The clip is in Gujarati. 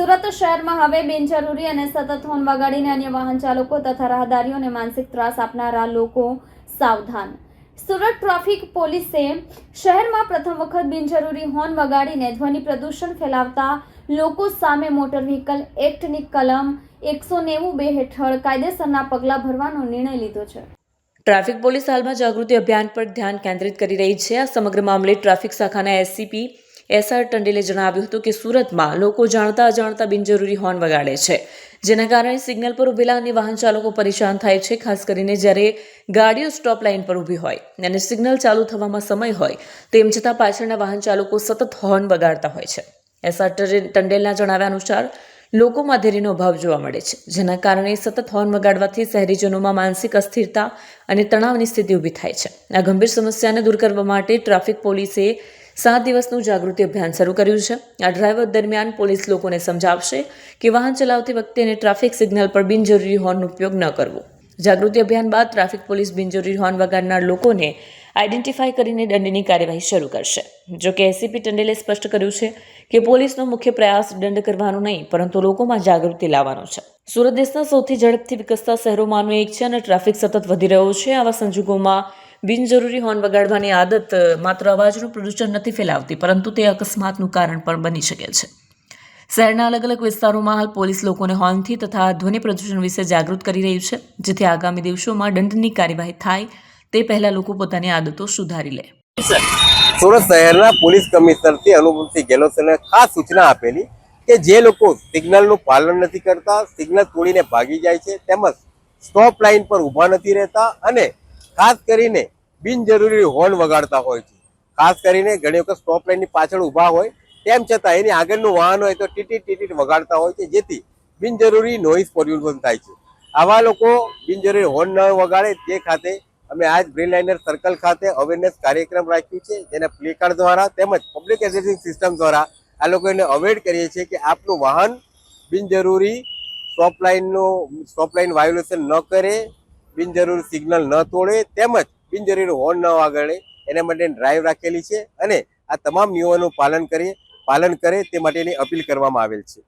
સુરત શહેરમાં હવે બિનજરૂરી અને સતત હોર્ન વગાડીને અન્ય વાહન ચાલકો તથા રાહદારીઓને માનસિક ત્રાસ આપનારા લોકો સાવધાન. સુરત ટ્રાફિક પોલીસે શહેરમાં પ્રથમ વખત બિનજરૂરી હોર્ન વગાડીને ધ્વનિ પ્રદૂષણ ફેલાવતા લોકો સામે મોટર વ્હીકલ એક્ટની કલમ એકસો નેવું બે હેઠળ કાયદેસરના પગલાં ભરવાનો નિર્ણય લીધો છે. ટ્રાફિક પોલીસ હાલમાં જાગૃતિ અભિયાન પર ધ્યાન કેન્દ્રિત કરી રહી છે. આ સમગ્ર મામલે ટ્રાફિક શાખાના એસસીપી એસઆર ટંડેલે જણાવ્યું હતું કે સુરતમાં લોકો જાણતા અજાણતા બિનજરૂરી હોર્ન વગાડે છે, જેના કારણે સિગ્નલ પર ઉભેલા અન્ય વાહન ચાલકો પરેશાન થાય છે, ખાસ કરીને જ્યારે ગાડીઓ સ્ટોપ લાઇન પર ઊભી હોય અને સિગ્નલ ચાલુ થવામાં સમય હોય, તેમ છતાં પાછળના વાહન ચાલકો સતત હોર્ન વગાડતા હોય છે. એસઆર ટંડેલના જણાવ્યા અનુસાર લોકોમાં ધૈર્યનો અભાવ જોવા મળે છે, જેના કારણે સતત હોર્ન વગાડવાથી શહેરીજનોમાં માનસિક અસ્થિરતા અને તણાવની સ્થિતિ ઊભી થાય છે. આ ગંભીર સમસ્યાને દૂર કરવા માટે ટ્રાફિક પોલીસે સાત દિવસનું જાગૃતિ અભિયાન શરૂ કર્યું છે. આ ડ્રાઈવર દરમિયાન પોલીસ લોકોને સમજાવશે કે વાહન ચલાવતી વખતે અને ટ્રાફિક સિગ્નલ પર બિનજરૂરી હોર્નનો ઉપયોગ ન કરવો. જાગૃતિ અભિયાન બાદ ટ્રાફિક પોલીસ બિનજરૂરી હોર્ન વગાડનાર લોકોને આઈડેન્ટિફાઈ કરીને દંડની કાર્યવાહી શરૂ કરશે. જો કે એસીપી ટંડેલે સ્પષ્ટ કર્યું છે કે પોલીસનો મુખ્ય પ્રયાસ દંડ કરવાનો નહીં, પરંતુ લોકોમાં જાગૃતિ લાવવાનો છે. સુરત દેશના સૌથી ઝડપથી વિકસતા શહેરોમાંનું એક છે અને ટ્રાફિક સતત વધી રહ્યો છે. આવા સંજોગોમાં બિનજરૂરી હોર્ન વગાડવાની આદત માત્ર અવાજનું પ્રદૂષણ નથી ફેલાવતી, પરંતુ તે અકસ્માતનું કારણ પણ બની શકે છે. શહેરના અલગ અલગ વિસ્તારોમાં હાલ પોલીસ લોકોને હોર્નથી તથા ધ્વનિ પ્રદૂષણ વિશે જાગૃત કરી રહી છે, જેથી આગામી દિવસોમાં દંડની કાર્યવાહી થાય, તે પહેલાં લોકો પોતાની આદતો સુધારી લે. સુરત શહેરના પોલીસ કમિશનરથી અનુભવસિંહ ગેહલોતને ખાસ સૂચના આપેલી કે જે લોકો સિગ્નલનું પાલન નથી કરતા, સિગ્નલ તોડીને ભાગી જાય છે, તેમજ સ્ટોપ લાઇન પર ઊભા નથી રહેતા અને ખાસ કરીને બિનજરૂરી હોર્ન વગાડતા હોય છે. ખાસ કરીને ઘણી વખત સ્ટોપ લાઇનની પાછળ ઊભા હોય, તેમ છતાં એની આગળનું વાહન હોય તો ટીટી ટીટી વગાડતા હોય છે, જેથી બિનજરૂરી નોઈસ પોલ્યુશન થાય છે. આવા લોકો બિનજરૂરી હોર્ન ન વગાડે, તે ખાતે અમે આજ ગ્રીન લાઇનર સર્કલ ખાતે અવેરનેસ કાર્યક્રમ રાખ્યું છે, જેના પ્લે દ્વારા તેમજ પબ્લિક એડ્રેસિંગ સિસ્ટમ દ્વારા આ લોકોને અવેર કરીએ છીએ કે આપનું વાહન બિનજરૂરી સ્ટોપ લાઇનનું સ્ટોપ લાઇન વાયોલેશન ન કરે બિનજરૂરી સિગ્નલ ન તોડે, તેમજ બિનજરૂરી હોર્ન ન વગાડે. એના માટે ડ્રાઈવ રાખેલી છે અને આ તમામ નિયમોનું પાલન કરીએ, પાલન કરે તે માટેની અપીલ કરવામાં આવેલ છે.